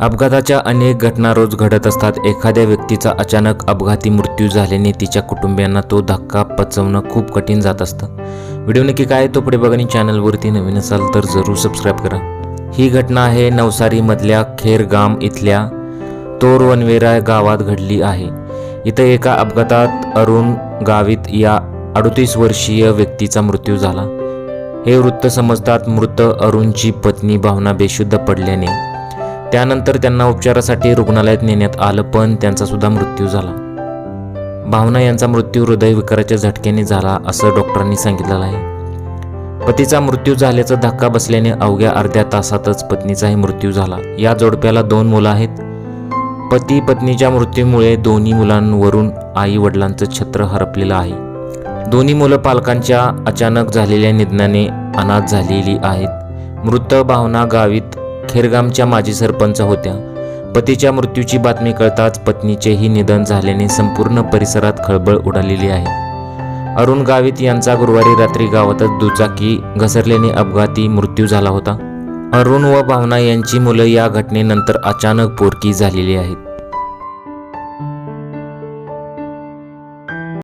अपघाताच्या अनेक घटना रोज घडत असतात. एखाद्या व्यक्तीचा अचानक अपघाती मृत्यू झाल्याने तिच्या कुटुंबियांना तो धक्का पचवणं खूप कठीण जात असतं. व्हिडिओ नक्की काय तो पुढे बघा चॅनलवरती नवीन असाल तर जरूर सबस्क्राईब करा. ही घटना आहे नवसारीमधल्या खेरगाम इथल्या तोरवनवेरा गावात घडली आहे. इथं एका अपघातात अरुण गावित या अडतीस वर्षीय व्यक्तीचा मृत्यू झाला. हे वृत्त समजतात मृत अरुणची पत्नी भावना बेशुद्ध पडल्याने. त्यानंतर त्यांना उपचारासाठी रुग्णालयात नेण्यात आलं पण त्यांचा सुद्धा मृत्यू झाला. भावना यांचा मृत्यू हृदयविकाराच्या झटक्याने झाला असं डॉक्टरांनी सांगितलेलं आहे. पतीचा मृत्यू झाल्याचा धक्का बसल्याने अवघ्या अर्ध्या तासातच पत्नीचाही मृत्यू झाला. या जोडप्याला दोन मुलं आहेत. पती पत्नीच्या मृत्यूमुळे दोन्ही मुलांवरून आई वडिलांचं छत्र हरपलेलं आहे. दोन्ही मुलं पालकांच्या अचानक झालेल्या निधनाने अनाथ झालेली आहेत. मृत भावना गावीत खेरगामच्या माजी सरपंच होत्या. पतीच्या मृत्यूची बातमी कळताच पत्नीचेही निधन झाल्याने संपूर्ण परिसरात खळबळ उडालेली आहे. अरुण गावित यांचा गुरुवारी रात्री गावातच दुचाकी घसरल्याने अपघाती मृत्यू झाला होता. अरुण व भावना यांची मुलं या घटनेनंतर अचानक पोरकी झालेली आहेत.